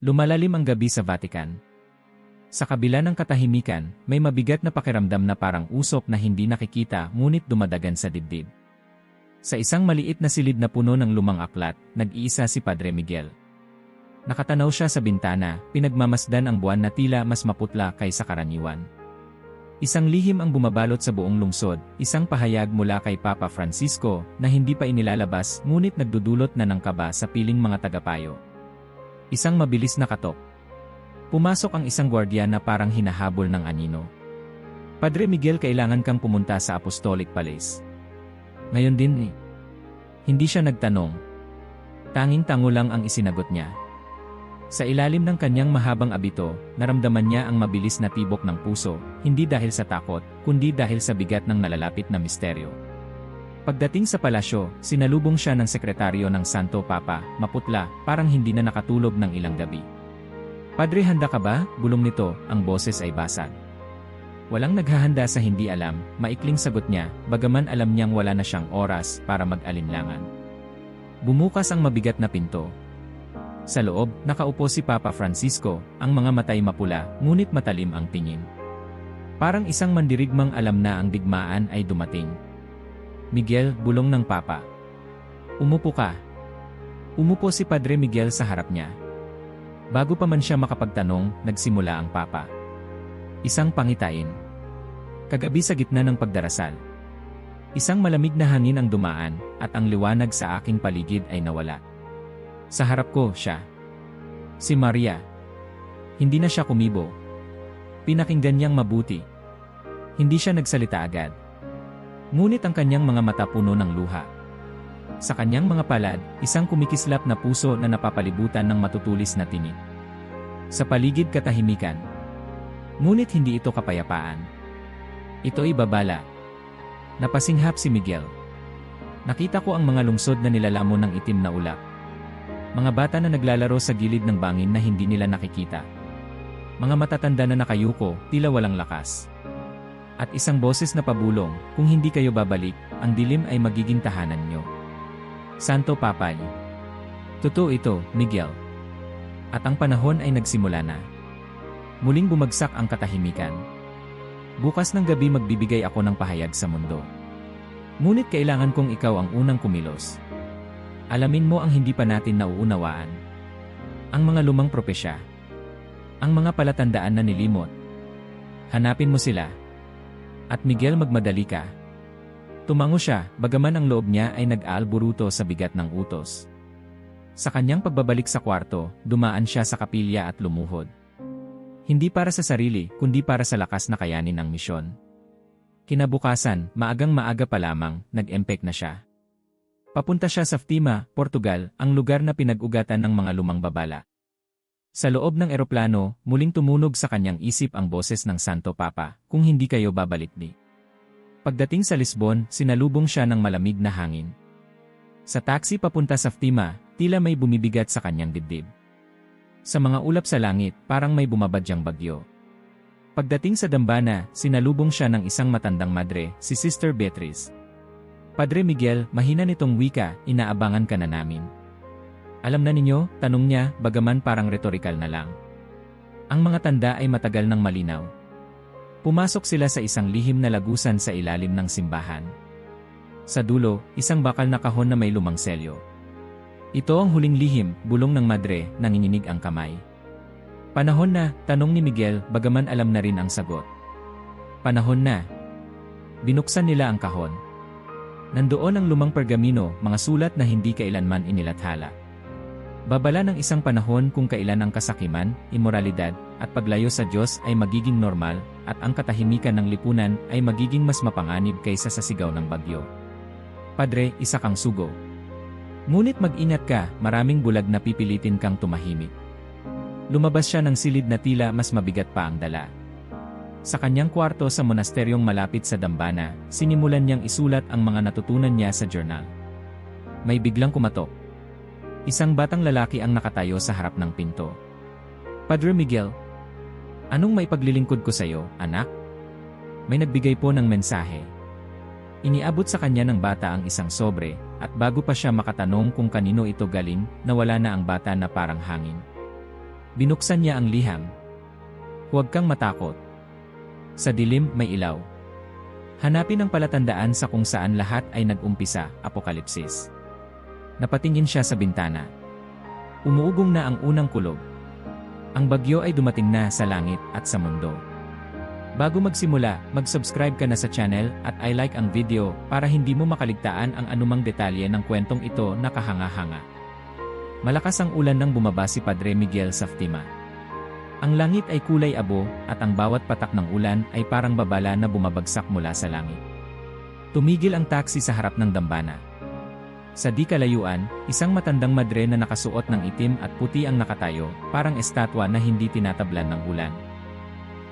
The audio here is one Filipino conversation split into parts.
Lumalalim ang gabi sa Vatican. Sa kabila ng katahimikan, may mabigat na pakiramdam na parang usok na hindi nakikita ngunit dumadagan sa dibdib. Sa isang maliit na silid na puno ng lumang aklat, nag-iisa si Padre Miguel. Nakatanaw siya sa bintana, pinagmamasdan ang buwan na tila mas maputla kaysa karaniwan. Isang lihim ang bumabalot sa buong lungsod, isang pahayag mula kay Papa Francisco na hindi pa inilalabas ngunit nagdudulot na ng kaba sa piling mga tagapayo. Isang mabilis na katok. Pumasok ang isang gwardiya na parang hinahabol ng anino. Padre Miguel kailangan kang pumunta sa Apostolic Palace. Ngayon din eh. Hindi siya nagtanong. Tanging tango lang ang isinagot niya. Sa ilalim ng kanyang mahabang abito, naramdaman niya ang mabilis na tibok ng puso, hindi dahil sa takot, kundi dahil sa bigat ng nalalapit na misteryo. Pagdating sa palasyo, sinalubong siya ng sekretaryo ng Santo Papa, maputla, parang hindi na nakatulog ng ilang gabi. Padre handa ka ba? Bulong nito, ang boses ay basag. Walang naghahanda sa hindi alam, maikling sagot niya, bagaman alam niyang wala na siyang oras para mag-alinlangan. Bumukas ang mabigat na pinto. Sa loob, nakaupo si Papa Francisco, ang mga matay mapula, ngunit matalim ang tingin. Parang isang mandirigmang alam na ang digmaan ay dumating. Miguel, bulong ng papa. Umupo ka. Umupo si Padre Miguel sa harap niya. Bago pa man siya makapagtanong, nagsimula ang papa. Isang pangitain. Kagabi sa gitna ng pagdarasal. Isang malamig na hangin ang dumaan, at ang liwanag sa aking paligid ay nawala. Sa harap ko, siya. Si Maria. Hindi na siya kumibo. Pinakinggan niyang mabuti. Hindi siya nagsalita agad. Ngunit ang kanyang mga mata puno ng luha. Sa kanyang mga palad, isang kumikislap na puso na napapalibutan ng matutulis na tinig. Sa paligid katahimikan. Ngunit hindi ito kapayapaan. Ito ay babala. Napasinghap si Miguel. Nakita ko ang mga lungsod na nilalamon ng itim na ulap. Mga bata na naglalaro sa gilid ng bangin na hindi nila nakikita. Mga matatanda na nakayuko, tila walang lakas. At isang boses na pabulong, kung hindi kayo babalik, ang dilim ay magiging tahanan nyo. Santo Papal. Totoo ito, Miguel. At ang panahon ay nagsimula na. Muling bumagsak ang katahimikan. Bukas ng gabi magbibigay ako ng pahayag sa mundo. Ngunit kailangan kong ikaw ang unang kumilos. Alamin mo ang hindi pa natin nauunawaan. Ang mga lumang propesya. Ang mga palatandaan na nilimot. Hanapin mo sila at Miguel magmadali ka. Tumango siya, bagaman ang loob niya ay nag-aalburuto sa bigat ng utos. Sa kanyang pagbabalik sa kwarto, dumaan siya sa kapilya at lumuhod. Hindi para sa sarili, kundi para sa lakas na kayanin ang misyon. Kinabukasan, maagang maaga pa lamang, nag-empek na siya. Papunta siya sa Ftima, Portugal, ang lugar na pinag-ugatan ng mga lumang babala. Sa loob ng eroplano, muling tumunog sa kanyang isip ang boses ng Santo Papa, kung hindi kayo babalik ni. Pagdating sa Lisbon, sinalubong siya ng malamig na hangin. Sa taxi papunta sa Ftima, tila may bumibigat sa kanyang dibdib. Sa mga ulap sa langit, parang may bumabadyang bagyo. Pagdating sa Dambana, sinalubong siya ng isang matandang madre, si Sister Beatrice. Padre Miguel, mahina nitong wika, inaabangan ka na namin. Alam na ninyo, tanong niya, bagaman parang retorikal na lang. Ang mga tanda ay matagal ng malinaw. Pumasok sila sa isang lihim na lagusan sa ilalim ng simbahan. Sa dulo, isang bakal na kahon na may lumang selyo. Ito ang huling lihim, bulong ng madre, nanginginig ang kamay. Panahon na, tanong ni Miguel, bagaman alam na rin ang sagot. Panahon na. Binuksan nila ang kahon. Nandoon ang lumang pergamino, mga sulat na hindi kailanman inilathala. Babala ng isang panahon kung kailan ang kasakiman, imoralidad, at paglayo sa Diyos ay magiging normal, at ang katahimikan ng lipunan ay magiging mas mapanganib kaysa sa sigaw ng bagyo. Padre, isa kang sugo. Ngunit mag-ingat ka, maraming bulag na pipilitin kang tumahimik. Lumabas siya ng silid na tila mas mabigat pa ang dala. Sa kanyang kwarto sa monasteryong malapit sa Dambana, sinimulan niyang isulat ang mga natutunan niya sa journal. May biglang kumatok. Isang batang lalaki ang nakatayo sa harap ng pinto. Padre Miguel, anong may paglilingkod ko sa iyo, anak? May nagbigay po ng mensahe. Iniabot sa kanya ng bata ang isang sobre, at bago pa siya makatanong kung kanino ito galing, nawala na ang bata na parang hangin. Binuksan niya ang liham. Huwag kang matakot. Sa dilim may ilaw. Hanapin ang palatandaan sa kung saan lahat ay nag-umpisa, Apokalipsis. Napatingin siya sa bintana. Umuugong na ang unang kulog. Ang bagyo ay dumating na sa langit at sa mundo. Bago magsimula, mag-subscribe ka na sa channel at I like ang video para hindi mo makaligtaan ang anumang detalye ng kwentong ito na kahanga-hanga. Malakas ang ulan nang bumaba si Padre Miguel sa Ftima. Ang langit ay kulay abo at ang bawat patak ng ulan ay parang babala na bumabagsak mula sa langit. Tumigil ang taxi sa harap ng dambana. Sa di kalayuan, isang matandang madre na nakasuot ng itim at puti ang nakatayo, parang estatwa na hindi tinatablan ng ulan.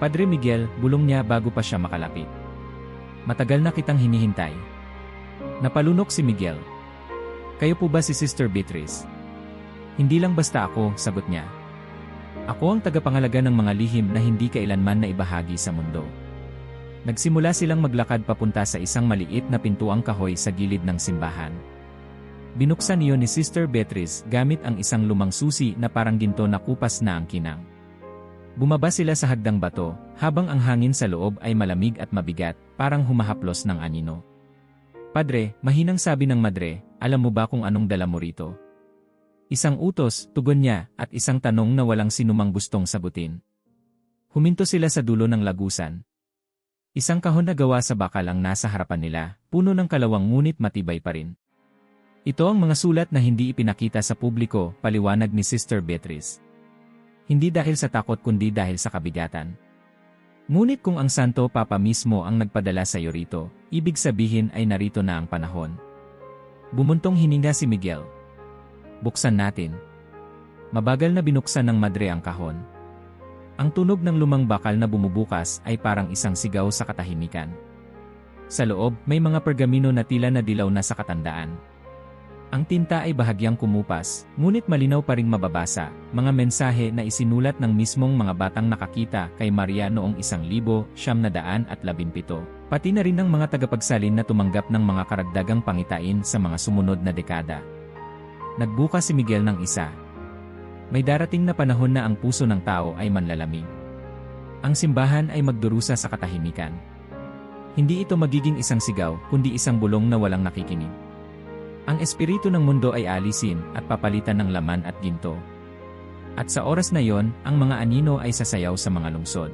Padre Miguel, bulong niya bago pa siya makalapit. Matagal na kitang hinihintay. Napalunok si Miguel. Kayo po ba si Sister Beatrice? Hindi lang basta ako, sagot niya. Ako ang tagapangalaga ng mga lihim na hindi kailanman na ibahagi sa mundo. Nagsimula silang maglakad papunta sa isang maliit na pintuang kahoy sa gilid ng simbahan. Binuksan niyo ni Sister Beatrice gamit ang isang lumang susi na parang ginto na kupas na ang kinang. Bumaba sila sa hagdang bato, habang ang hangin sa loob ay malamig at mabigat, parang humahaplos ng anino. Padre, mahinang sabi ng madre, alam mo ba kung anong dala mo rito? Isang utos, tugon niya, at isang tanong na walang sinumang gustong sagutin. Huminto sila sa dulo ng lagusan. Isang kahon na gawa sa bakal ang nasa harapan nila, puno ng kalawang ngunit matibay pa rin. Ito ang mga sulat na hindi ipinakita sa publiko, paliwanag ni Sister Beatrice. Hindi dahil sa takot kundi dahil sa kabigatan. Ngunit kung ang Santo Papa mismo ang nagpadala sa iyo rito, ibig sabihin ay narito na ang panahon. Bumuntong hininga si Miguel. Buksan natin. Mabagal na binuksan ng madre ang kahon. Ang tunog ng lumang bakal na bumubukas ay parang isang sigaw sa katahimikan. Sa loob, may mga pergamino na tila na dilaw na sa katandaan. Ang tinta ay bahagyang kumupas, ngunit malinaw pa ring mababasa, mga mensahe na isinulat ng mismong mga batang nakakita kay Maria noong isang libo, siyam na daan at labimpito, pati na rin ng mga tagapagsalin na tumanggap ng mga karagdagang pangitain sa mga sumunod na dekada. Nagbuka si Miguel ng isa. May darating na panahon na ang puso ng tao ay manlalamig. Ang simbahan ay magdurusa sa katahimikan. Hindi ito magiging isang sigaw, kundi isang bulong na walang nakikinig. Ang espiritu ng mundo ay alisin at papalitan ng laman at ginto. At sa oras na yon, ang mga anino ay sasayaw sa mga lungsod.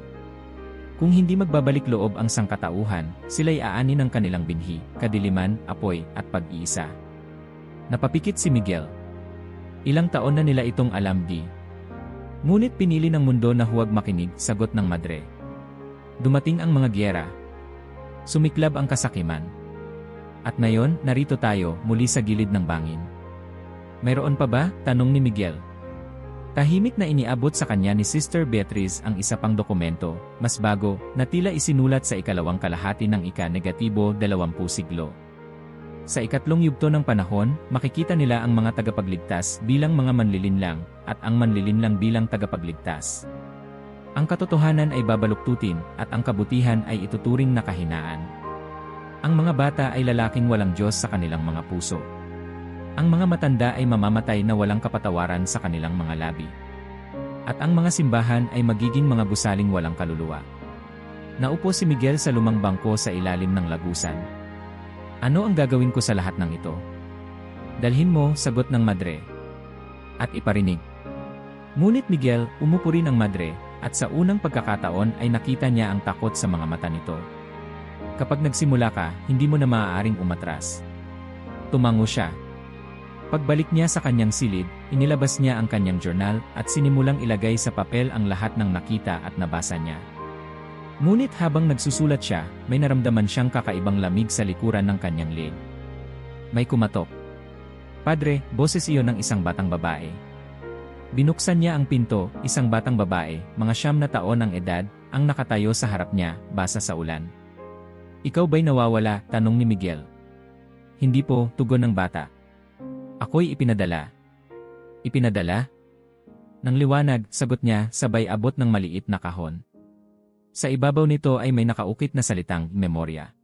Kung hindi magbabalik loob ang sangkatauhan, sila'y aanin ng kanilang binhi, kadiliman, apoy, at pag-iisa. Napapikit si Miguel. Ilang taon na nila itong alam di. Ngunit pinili ng mundo na huwag makinig, sagot ng madre. Dumating ang mga gyera. Sumiklab ang kasakiman. At ngayon, narito tayo, muli sa gilid ng bangin. Mayroon pa ba? Tanong ni Miguel. Tahimik na iniabot sa kanya ni Sister Beatrice ang isa pang dokumento, mas bago, na tila isinulat sa ikalawang kalahati ng ika-negatibo 20 siglo. Sa ikatlong yugto ng panahon, makikita nila ang mga tagapagligtas bilang mga manlilinlang, at ang manlilinlang bilang tagapagligtas. Ang katotohanan ay babaluktutin, at ang kabutihan ay ituturing na kahinaan. Ang mga bata ay lalaking walang Diyos sa kanilang mga puso. Ang mga matanda ay mamamatay na walang kapatawaran sa kanilang mga labi. At ang mga simbahan ay magiging mga busaling walang kaluluwa. Naupo si Miguel sa lumang bangko sa ilalim ng lagusan. Ano ang gagawin ko sa lahat ng ito? Dalhin mo, sagot ng madre. At iparinig. Ngunit Miguel, umupo rin ang madre, at sa unang pagkakataon ay nakita niya ang takot sa mga mata nito. Kapag nagsimula ka, hindi mo na maaaring umatras. Tumango siya. Pagbalik niya sa kanyang silid, inilabas niya ang kanyang journal at sinimulang ilagay sa papel ang lahat ng nakita at nabasa niya. Ngunit habang nagsusulat siya, may naramdaman siyang kakaibang lamig sa likuran ng kanyang leg. May kumatok. Padre, boses iyon ng isang batang babae. Binuksan niya ang pinto, isang batang babae, mga siyam na taon ang edad, ang nakatayo sa harap niya, basa sa ulan. Ikaw ba'y nawawala? Tanong ni Miguel. Hindi po, tugon ng bata. Ako'y ipinadala. Ipinadala? Nang liwanag, sagot niya, sabay abot ng maliit na kahon. Sa ibabaw nito ay may nakaukit na salitang memorya.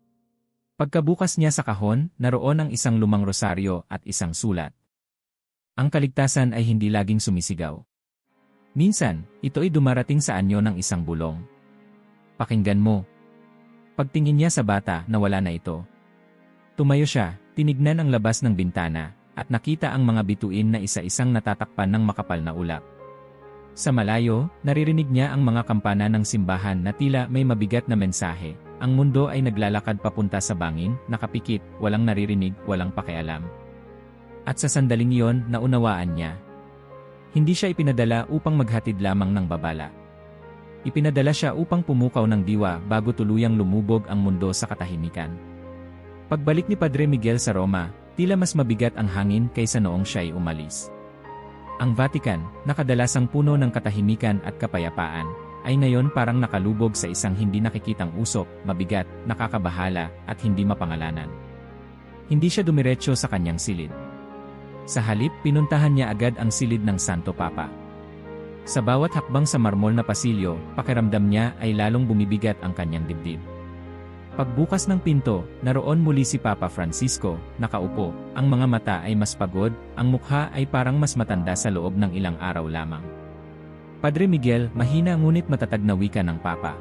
Pagkabukas niya sa kahon, naroon ang isang lumang rosaryo at isang sulat. Ang kaligtasan ay hindi laging sumisigaw. Minsan, ito ay dumarating sa anyo ng isang bulong. Pakinggan mo. Pagtingin niya sa bata, nawala na ito. Tumayo siya, tinignan ang labas ng bintana, at nakita ang mga bituin na isa-isang natatakpan ng makapal na ulap. Sa malayo, naririnig niya ang mga kampana ng simbahan na tila may mabigat na mensahe. Ang mundo ay naglalakad papunta sa bangin, nakapikit, walang naririnig, walang pakialam. At sa sandaling iyon, naunawaan niya, hindi siya ipinadala upang maghatid lamang ng babala. Ipinadala siya upang pumukaw ng diwa bago tuluyang lumubog ang mundo sa katahimikan. Pagbalik ni Padre Miguel sa Roma, tila mas mabigat ang hangin kaysa noong siya'y umalis. Ang Vatican, nakadalasang puno ng katahimikan at kapayapaan, ay ngayon parang nakalubog sa isang hindi nakikitang usok, mabigat, nakakabahala, at hindi mapangalanan. Hindi siya dumiretso sa kanyang silid. Sa halip, pinuntahan niya agad ang silid ng Santo Papa. Sa bawat hakbang sa marmol na pasilyo, pakiramdam niya ay lalong bumibigat ang kanyang dibdib. Pagbukas ng pinto, naroon muli si Papa Francisco, nakaupo, ang mga mata ay mas pagod, ang mukha ay parang mas matanda sa loob ng ilang araw lamang. Padre Miguel, mahina ngunit matatag na wika ng Papa.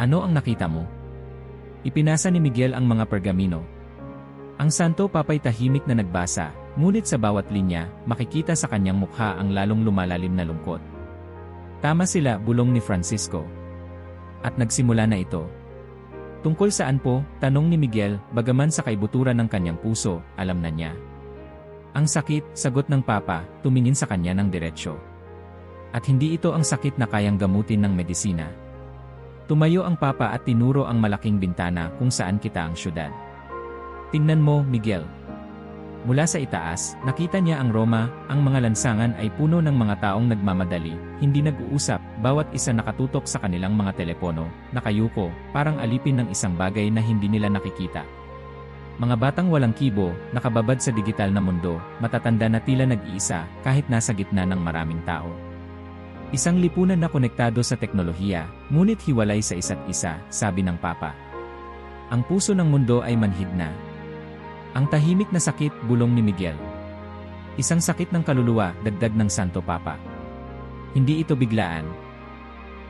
Ano ang nakita mo? Ipinasa ni Miguel ang mga pergamino. Ang Santo Papay tahimik na nagbasa, Ngunit sa bawat linya, makikita sa kanyang mukha ang lalong lumalalim na lungkot. Tama sila, bulong ni Francisco. At nagsimula na ito. Tungkol saan po, tanong ni Miguel, bagaman sa kaibuturan ng kanyang puso, alam na niya. Ang sakit, sagot ng Papa, tumingin sa kanya ng diretsyo. At hindi ito ang sakit na kayang gamutin ng medisina. Tumayo ang Papa at tinuro ang malaking bintana kung saan kita ang syudad. Tingnan mo, Miguel, Mula sa itaas, nakita niya ang Roma, ang mga lansangan ay puno ng mga taong nagmamadali, hindi nag-uusap, bawat isa nakatutok sa kanilang mga telepono, nakayuko, parang alipin ng isang bagay na hindi nila nakikita. Mga batang walang kibo, nakababad sa digital na mundo, matatanda na tila nag-iisa, kahit nasa gitna ng maraming tao. Isang lipunan na konektado sa teknolohiya, ngunit hiwalay sa isa't isa, sabi ng Papa. Ang puso ng mundo ay manhid na, ang tahimik na sakit, bulong ni Miguel. Isang sakit ng kaluluwa, dagdag ng Santo Papa. Hindi ito biglaan.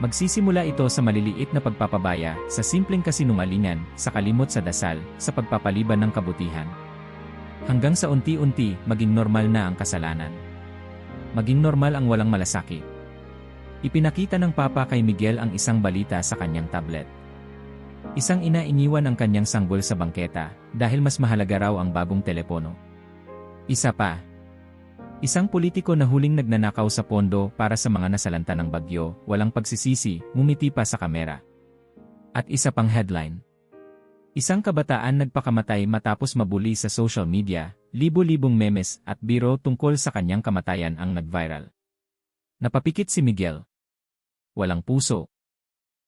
Magsisimula ito sa maliliit na pagpapabaya, sa simpleng kasinungalingan, sa kalimot sa dasal, sa pagpapaliban ng kabutihan. Hanggang sa unti-unti, maging normal na ang kasalanan. Maging normal ang walang malasakit. Ipinakita ng Papa kay Miguel ang isang balita sa kanyang tablet. Isang ina iniwan ang kanyang sanggol sa bangketa dahil mas mahalaga raw ang bagong telepono. Isa pa. Isang politiko na huling nagnanakaw sa pondo para sa mga nasalanta ng bagyo, walang pagsisisi, ngumiti pa sa kamera. At isa pang headline. Isang kabataan nagpakamatay matapos mabuli sa social media, libo-libong memes at biro tungkol sa kanyang kamatayan ang nag-viral. Napapikit si Miguel. Walang puso,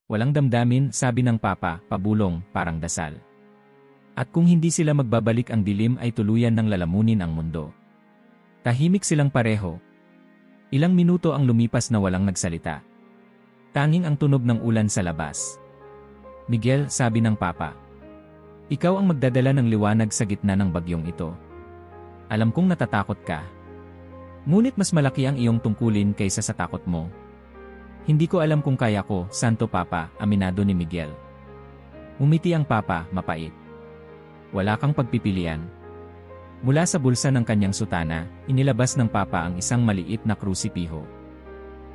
Walang damdamin, sabi ng Papa, pabulong, parang dasal. At kung hindi sila magbabalik ang dilim ay tuluyan ng lalamunin ang mundo. Tahimik silang pareho. Ilang minuto ang lumipas na walang nagsalita. Tanging ang tunog ng ulan sa labas. Miguel, sabi ng Papa. Ikaw ang magdadala ng liwanag sa gitna ng bagyong ito. Alam kong natatakot ka. Ngunit mas malaki ang iyong tungkulin kaysa sa takot mo. Hindi ko alam kung kaya ko, Santo Papa, aminado ni Miguel. Umiti ang Papa, mapait. Wala kang pagpipilian. Mula sa bulsa ng kanyang sutana, inilabas ng Papa ang isang maliit na krusipiho.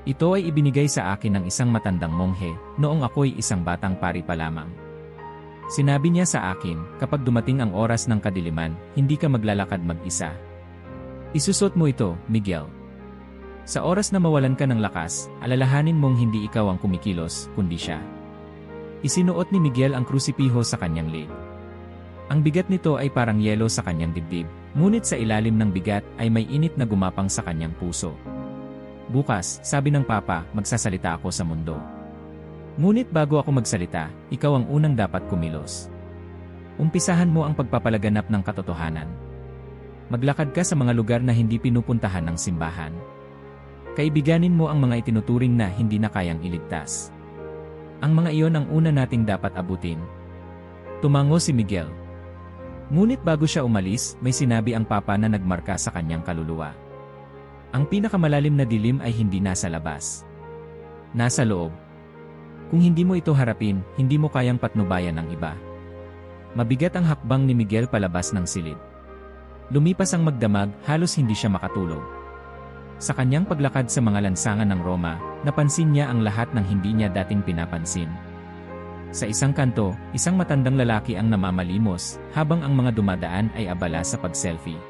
Ito ay ibinigay sa akin ng isang matandang monghe, noong ako'y isang batang pari pa lamang. Sinabi niya sa akin, kapag dumating ang oras ng kadiliman, hindi ka maglalakad mag-isa. Isusot mo ito, Miguel. Sa oras na mawalan ka ng lakas, alalahanin mong hindi ikaw ang kumikilos, kundi siya. Isinuot ni Miguel ang krusipiho sa kanyang leg. Ang bigat nito ay parang yelo sa kanyang dibdib, ngunit sa ilalim ng bigat ay may init na gumapang sa kanyang puso. Bukas, sabi ng Papa, magsasalita ako sa mundo. Ngunit bago ako magsalita, ikaw ang unang dapat kumilos. Umpisahan mo ang pagpapalaganap ng katotohanan. Maglakad ka sa mga lugar na hindi pinupuntahan ng simbahan. Kaibiganin mo ang mga itinuturing na hindi na kayang iligtas. Ang mga iyon ang una nating dapat abutin. Tumango si Miguel. Ngunit bago siya umalis, may sinabi ang papa na nagmarka sa kanyang kaluluwa. Ang pinakamalalim na dilim ay hindi nasa labas. Nasa loob. Kung hindi mo ito harapin, hindi mo kayang patnubayan ng iba. Mabigat ang hakbang ni Miguel palabas ng silid. Lumipas ang magdamag, halos hindi siya makatulog. Sa kanyang paglakad sa mga lansangan ng Roma, napansin niya ang lahat ng hindi niya dating pinapansin. Sa isang kanto, isang matandang lalaki ang namamalimos, habang ang mga dumadaan ay abala sa pag-selfie.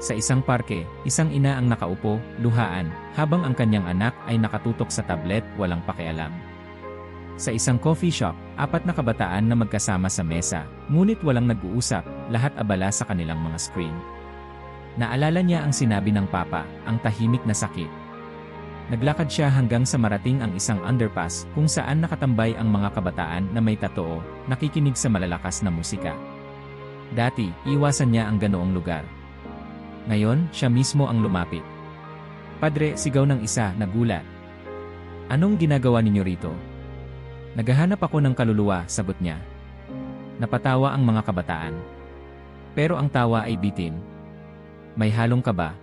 Sa isang parke, isang ina ang nakaupo, luhaan, habang ang kanyang anak ay nakatutok sa tablet, walang pakialam. Sa isang coffee shop, apat na kabataan na magkasama sa mesa, ngunit walang nag-uusap, lahat abala sa kanilang mga screen. Naalala niya ang sinabi ng papa, ang tahimik na sakit. Naglakad siya hanggang sa marating ang isang underpass kung saan nakatambay ang mga kabataan na may tatoo, nakikinig sa malalakas na musika. Dati, iwasan niya ang ganoong lugar. Ngayon, siya mismo ang lumapit. Padre, sigaw ng isa, nagulat. Anong ginagawa ninyo rito? Naghahanap ako ng kaluluwa, sagot niya. Napatawa ang mga kabataan. Pero ang tawa ay bitin. May halong kaba,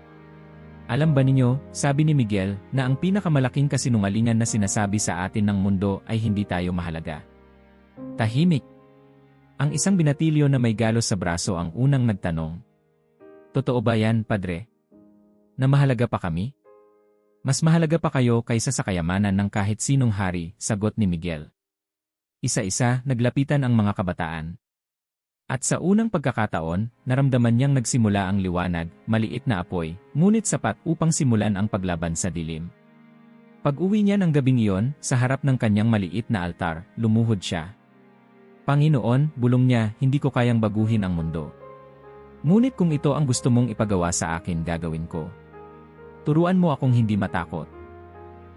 alam ba ninyo, sabi ni Miguel, na ang pinakamalaking kasinungalingan na sinasabi sa atin ng mundo ay hindi tayo mahalaga. Tahimik. Ang isang binatilyo na may galos sa braso ang unang nagtanong. Totoo ba yan, Padre? Na mahalaga pa kami? Mas mahalaga pa kayo kaysa sa kayamanan ng kahit sinong hari, sagot ni Miguel. Isa-isa, naglapitan ang mga kabataan. At sa unang pagkakataon, naramdaman niyang nagsimula ang liwanag, maliit na apoy, ngunit sapat upang simulan ang paglaban sa dilim. Pag-uwi niya ng gabing iyon, sa harap ng kanyang maliit na altar, lumuhod siya. Panginoon, bulong niya, hindi ko kayang baguhin ang mundo. Ngunit kung ito ang gusto mong ipagawa sa akin gagawin ko. Turuan mo akong hindi matakot.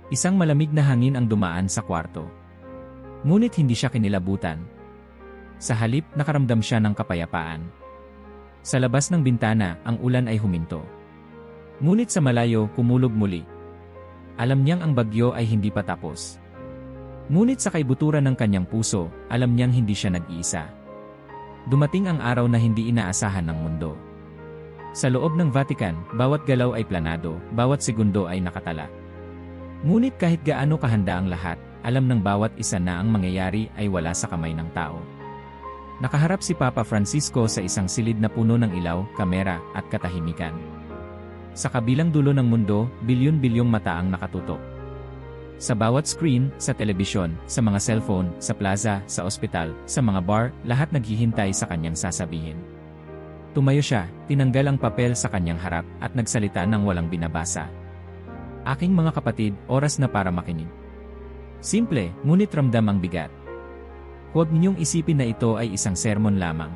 Isang malamig na hangin ang dumaan sa kwarto. Ngunit hindi siya kinilabutan, sa halip, nakaramdam siya ng kapayapaan. Sa labas ng bintana, ang ulan ay huminto. Ngunit sa malayo, kumulog muli. Alam niyang ang bagyo ay hindi pa tapos. Ngunit sa kaibuturan ng kanyang puso, alam niyang hindi siya nag-iisa. Dumating ang araw na hindi inaasahan ng mundo. Sa loob ng Vatican, bawat galaw ay planado, bawat segundo ay nakatala. Ngunit kahit gaano kahanda ang lahat, alam ng bawat isa na ang mangyayari ay wala sa kamay ng tao. Nakaharap si Papa Francisco sa isang silid na puno ng ilaw, kamera, at katahimikan. Sa kabilang dulo ng mundo, bilyon-bilyong mata ang nakatutok. Sa bawat screen, sa telebisyon, sa mga cellphone, sa plaza, sa ospital, sa mga bar, lahat naghihintay sa kanyang sasabihin. Tumayo siya, tinanggal ang papel sa kanyang harap, at nagsalita ng walang binabasa. Aking mga kapatid, oras na para makinig. Simple, ngunit ramdam ang bigat. Huwag ninyong isipin na ito ay isang sermon lamang.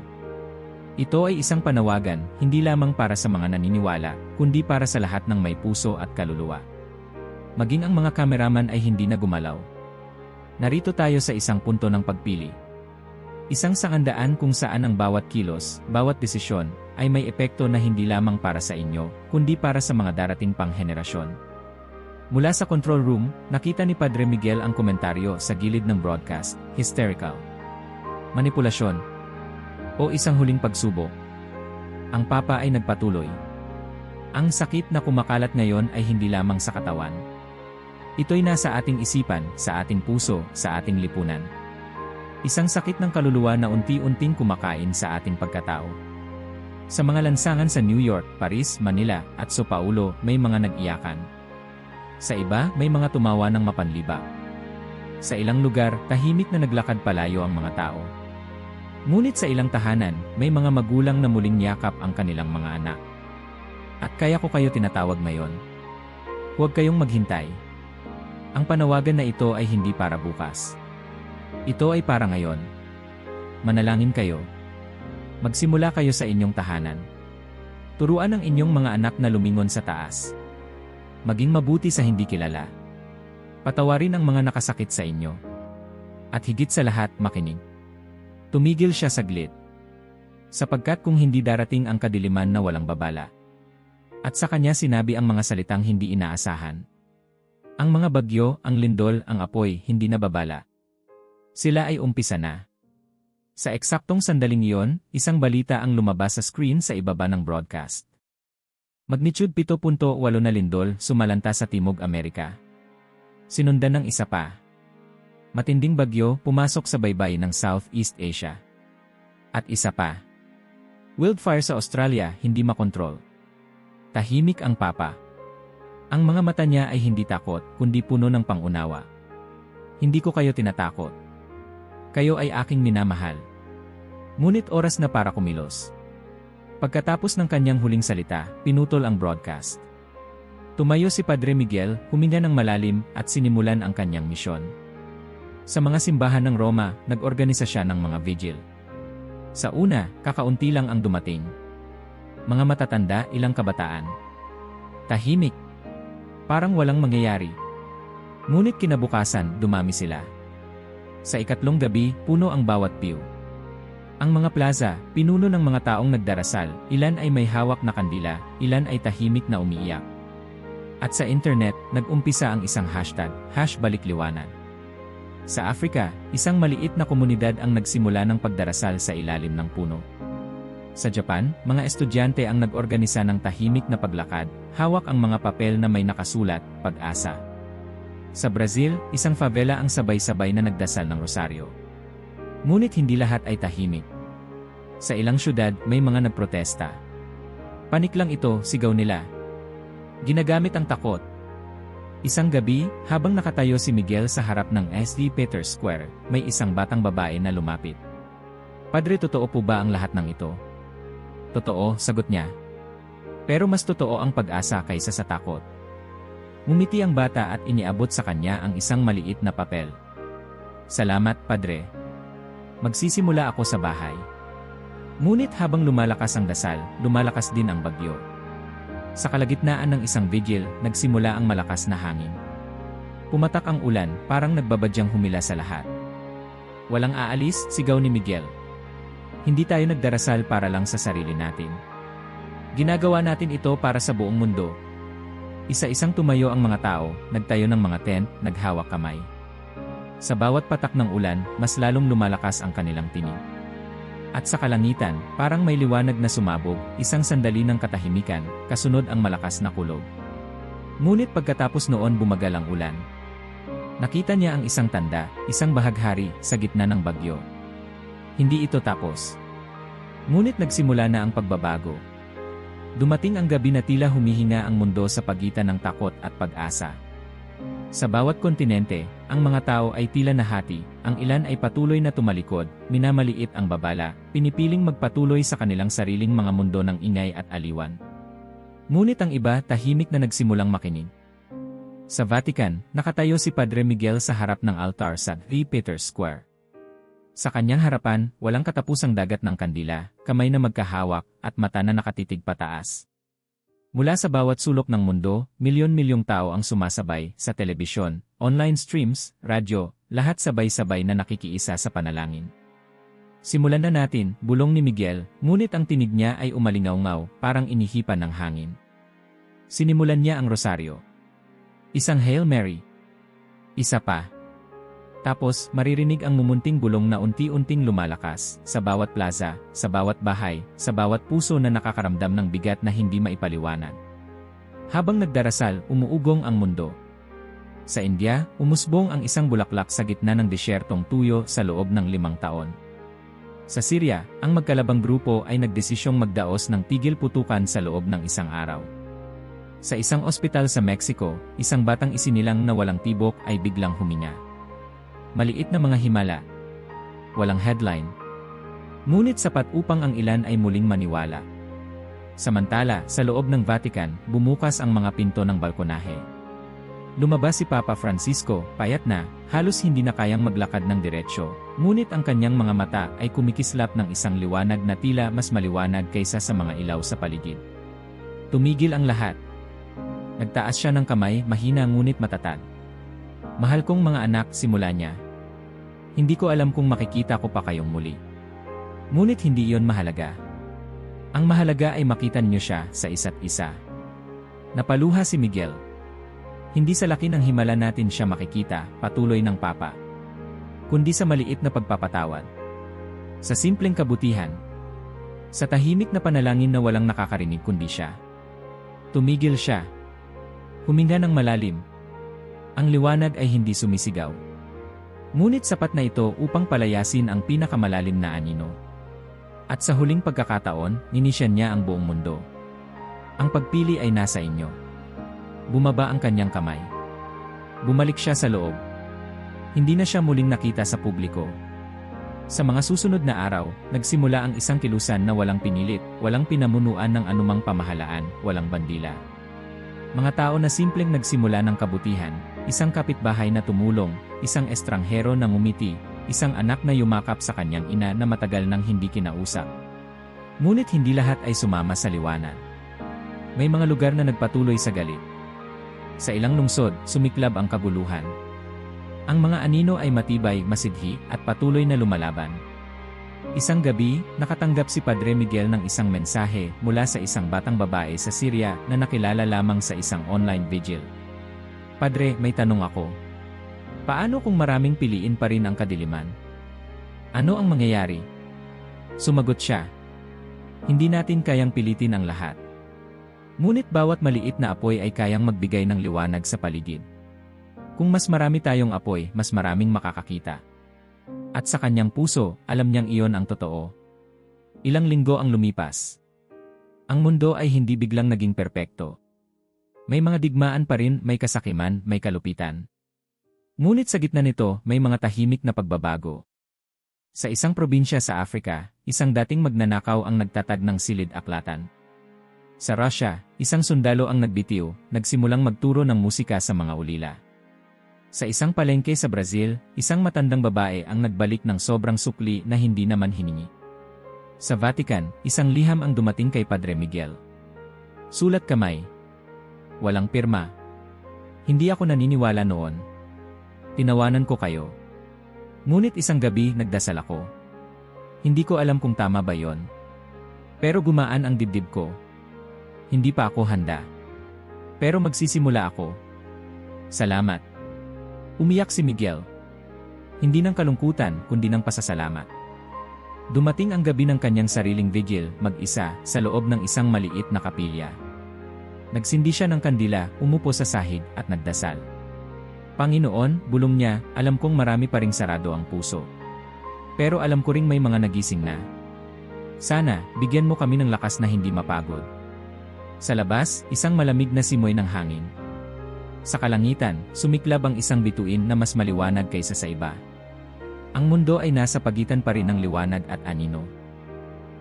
Ito ay isang panawagan, hindi lamang para sa mga naniniwala, kundi para sa lahat ng may puso at kaluluwa. Maging ang mga kameraman ay hindi na gumalaw. Narito tayo sa isang punto ng pagpili. Isang sangandaan kung saan ang bawat kilos, bawat desisyon, ay may epekto na hindi lamang para sa inyo, kundi para sa mga darating pang henerasyon. Mula sa control room, nakita ni Padre Miguel ang komentaryo sa gilid ng broadcast, hysterical. Manipulasyon. O isang huling pagsubok. Ang Papa ay nagpatuloy. Ang sakit na kumakalat ngayon ay hindi lamang sa katawan. Ito'y nasa ating isipan, sa ating puso, sa ating lipunan. Isang sakit ng kaluluwa na unti-unting kumakain sa ating pagkatao. Sa mga lansangan sa New York, Paris, Manila, at Sao Paulo, may mga nag-iyakan. Sa iba, may mga tumawa ng mapanliba. Sa ilang lugar, tahimik na naglakad palayo ang mga tao. Ngunit sa ilang tahanan, may mga magulang na muling yakap ang kanilang mga anak. At kaya ko kayo tinatawag ngayon. Huwag kayong maghintay. Ang panawagan na ito ay hindi para bukas. Ito ay para ngayon. Manalangin kayo. Magsimula kayo sa inyong tahanan. Turuan ang inyong mga anak na lumingon sa taas. Maging mabuti sa hindi kilala. Patawarin ang mga nakasakit sa inyo. At higit sa lahat, makinig. Tumigil siya saglit. Sapagkat kung hindi darating ang kadiliman na walang babala. At sa kanya sinabi ang mga salitang hindi inaasahan. Ang mga bagyo, ang lindol, ang apoy, hindi na babala. Sila ay umpisa na. Sa eksaktong sandaling iyon, isang balita ang lumabas sa screen sa ibaba ng broadcast. Magnitude 7.8 na lindol sumalanta sa Timog Amerika. Sinundan ng isa pa. Matinding bagyo pumasok sa baybay ng Southeast Asia. At isa pa. Wildfire sa Australia hindi makontrol. Tahimik ang papa. Ang mga mata niya ay hindi takot, kundi puno ng pangunawa. Hindi ko kayo tinatakot. Kayo ay aking minamahal. Ngunit oras na para kumilos. Pagkatapos ng kanyang huling salita, pinutol ang broadcast. Tumayo si Padre Miguel, huminga ng malalim at sinimulan ang kanyang misyon. Sa mga simbahan ng Roma, nag-organisa siya ng mga vigil. Sa una, kakaunti lang ang dumating. Mga matatanda, ilang kabataan. Tahimik. Parang walang mangyayari. Ngunit kinabukasan, dumami sila. Sa ikatlong gabi, puno ang bawat pew. Ang mga plaza, pinuno ng mga taong nagdarasal, ilan ay may hawak na kandila, ilan ay tahimik na umiiyak. At sa internet, nag-umpisa ang isang hashtag, hash. Sa Africa, isang maliit na komunidad ang nagsimula ng pagdarasal sa ilalim ng puno. Sa Japan, mga estudyante ang nag-organisa ng tahimik na paglakad, hawak ang mga papel na may nakasulat, pag-asa. Sa Brazil, isang favela ang sabay-sabay na nagdasal ng rosaryo. Ngunit hindi lahat ay tahimik. Sa ilang syudad, may mga nagprotesta. Panik lang ito, sigaw nila. Ginagamit ang takot, Isang gabi, habang nakatayo si Miguel sa harap ng SD Peter Square, may isang batang babae na lumapit. Padre, totoo po ba ang lahat ng ito? Totoo, sagot niya. Pero mas totoo ang pag-asa kaysa sa takot. Ngumiti ang bata at iniabot sa kanya ang isang maliit na papel. Salamat, Padre. Magsisimula ako sa bahay. Ngunit habang lumalakas ang dasal, lumalakas din ang bagyo. Sa kalagitnaan ng isang vigil, nagsimula ang malakas na hangin. Pumatak ang ulan, parang nagbabadyang humila sa lahat. Walang aalis, sigaw ni Miguel. Hindi tayo nagdarasal para lang sa sarili natin. Ginagawa natin ito para sa buong mundo. Isa-isang tumayo ang mga tao, nagtayo ng mga tent, naghawak kamay. Sa bawat patak ng ulan, mas lalong lumalakas ang kanilang tinig. At sa kalangitan, parang may liwanag na sumabog, isang sandali ng katahimikan, kasunod ang malakas na kulog. Ngunit pagkatapos noon bumagal ang ulan. Nakita niya ang isang tanda, isang bahaghari, sa gitna ng bagyo. Hindi ito tapos. Ngunit nagsimula na ang pagbabago. Dumating ang gabi na tila humihinga ang mundo sa pagitan ng takot at pag-asa. Sa bawat kontinente, ang mga tao ay tila nahati, ang ilan ay patuloy na tumalikod, minamaliit ang babala, pinipiling magpatuloy sa kanilang sariling mga mundo ng ingay at aliwan. Ngunit ang iba tahimik na nagsimulang makinig. Sa Vatican, nakatayo si Padre Miguel sa harap ng altar sa V. Peter Square. Sa kanyang harapan, walang katapusang dagat ng kandila, kamay na magkahawak, at mata na nakatitig pataas. Mula sa bawat sulok ng mundo, milyon-milyong tao ang sumasabay sa telebisyon, online streams, radyo, lahat sabay-sabay na nakikiisa sa panalangin. Simulan na natin, bulong ni Miguel, ngunit ang tinig niya ay umalingaw-ngaw, parang inihipan ng hangin. Sinimulan niya ang rosaryo. Isang Hail Mary. Isa pa. Tapos, maririnig ang mumunting bulong na unti-unting lumalakas, sa bawat plaza, sa bawat bahay, sa bawat puso na nakakaramdam ng bigat na hindi maipaliwanag. Habang nagdarasal, umuugong ang mundo. Sa India, umusbong ang isang bulaklak sa gitna ng disyertong tuyo sa loob ng limang taon. Sa Syria, ang magkalabang grupo ay nagdesisyong magdaos ng tigil putukan sa loob ng isang araw. Sa isang ospital sa Mexico, isang batang isinilang na walang tibok ay biglang huminga. Maliit na mga himala. Walang headline. Ngunit sapat upang ang ilan ay muling maniwala. Samantala, sa loob ng Vatican, bumukas ang mga pinto ng balkonahe. Lumabas si Papa Francisco, payat na, halos hindi na kayang maglakad ng diretsyo, ngunit ang kanyang mga mata ay kumikislap ng isang liwanag na tila mas maliwanag kaysa sa mga ilaw sa paligid. Tumigil ang lahat. Nagtaas siya ng kamay, mahina ngunit matatag. Mahal kong mga anak, simula niya. Hindi ko alam kung makikita ko pa kayong muli. Ngunit hindi iyon mahalaga. Ang mahalaga ay makita niyo siya sa isa't isa. Napaluha si Miguel. Hindi sa laki ng himala natin siya makikita, patuloy ng Papa. Kundi sa maliit na pagpapatawad. Sa simpleng kabutihan. Sa tahimik na panalangin na walang nakakarinig kundi siya. Tumigil siya. Huminga ng malalim. Ang liwanag ay hindi sumisigaw. Ngunit sapat na ito upang palayasin ang pinakamalalim na anino. At sa huling pagkakataon, ninisyan niya ang buong mundo. Ang pagpili ay nasa inyo. Bumaba ang kanyang kamay. Bumalik siya sa loob. Hindi na siya muling nakita sa publiko. Sa mga susunod na araw, nagsimula ang isang kilusan na walang pinilit, walang pinamunuan ng anumang pamahalaan, walang bandila. Mga tao na simpleng nagsimula ng kabutihan, isang kapitbahay na tumulong, isang estranghero na ngumiti, isang anak na yumakap sa kanyang ina na matagal nang hindi kinausap. Ngunit hindi lahat ay sumama sa liwanag. May mga lugar na nagpatuloy sa galit. Sa ilang lungsod, sumiklab ang kaguluhan. Ang mga anino ay matibay, masidhi, at patuloy na lumalaban. Isang gabi, nakatanggap si Padre Miguel ng isang mensahe mula sa isang batang babae sa Syria na nakilala lamang sa isang online vigil. Padre, may tanong ako. Paano kung maraming piliin pa rin ang kadiliman? Ano ang mangyayari? Sumagot siya. Hindi natin kayang pilitin ang lahat. Ngunit bawat maliit na apoy ay kayang magbigay ng liwanag sa paligid. Kung mas marami tayong apoy, mas maraming makakakita. At sa kanyang puso, alam niyang iyon ang totoo. Ilang linggo ang lumipas. Ang mundo ay hindi biglang naging perpekto. May mga digmaan pa rin, may kasakiman, may kalupitan. Ngunit sa gitna nito, may mga tahimik na pagbabago. Sa isang probinsya sa Africa, isang dating magnanakaw ang nagtatag ng silid-aklatan. Sa Russia, isang sundalo ang nagbitiw, nagsimulang magturo ng musika sa mga ulila. Sa isang palengke sa Brazil, isang matandang babae ang nagbalik ng sobrang sukli na hindi naman hiningi. Sa Vatican, isang liham ang dumating kay Padre Miguel. Sulat kamay. Walang pirma. Hindi ako naniniwala noon. Tinawanan ko kayo. Ngunit isang gabi nagdasal ako. Hindi ko alam kung tama ba yon. Pero gumaan ang dibdib ko. Hindi pa ako handa. Pero magsisimula ako. Salamat. Umiyak si Miguel. Hindi ng kalungkutan, kundi ng pasasalamat. Dumating ang gabi ng kanyang sariling vigil, mag-isa, sa loob ng isang maliit na kapilya. Nagsindi siya ng kandila, umupo sa sahig, at nagdasal. Panginoon, bulong niya, alam kong marami pa ring sarado ang puso. Pero alam ko ring may mga nagising na. Sana, bigyan mo kami ng lakas na hindi mapagod. Sa labas, isang malamig na simoy ng hangin. Sa kalangitan, sumiklab ang isang bituin na mas maliwanag kaysa sa iba. Ang mundo ay nasa pagitan pa rin ng liwanag at anino.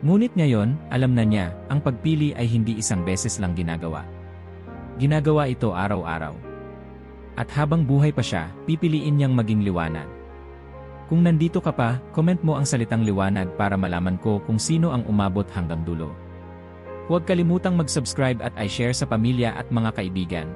Ngunit ngayon, alam na niya, ang pagpili ay hindi isang beses lang ginagawa. Ginagawa ito araw-araw. At habang buhay pa siya, pipiliin niyang maging liwanag. Kung nandito ka pa, comment mo ang salitang liwanag para malaman ko kung sino ang umabot hanggang dulo. Huwag kalimutang mag-subscribe at i-share sa pamilya at mga kaibigan.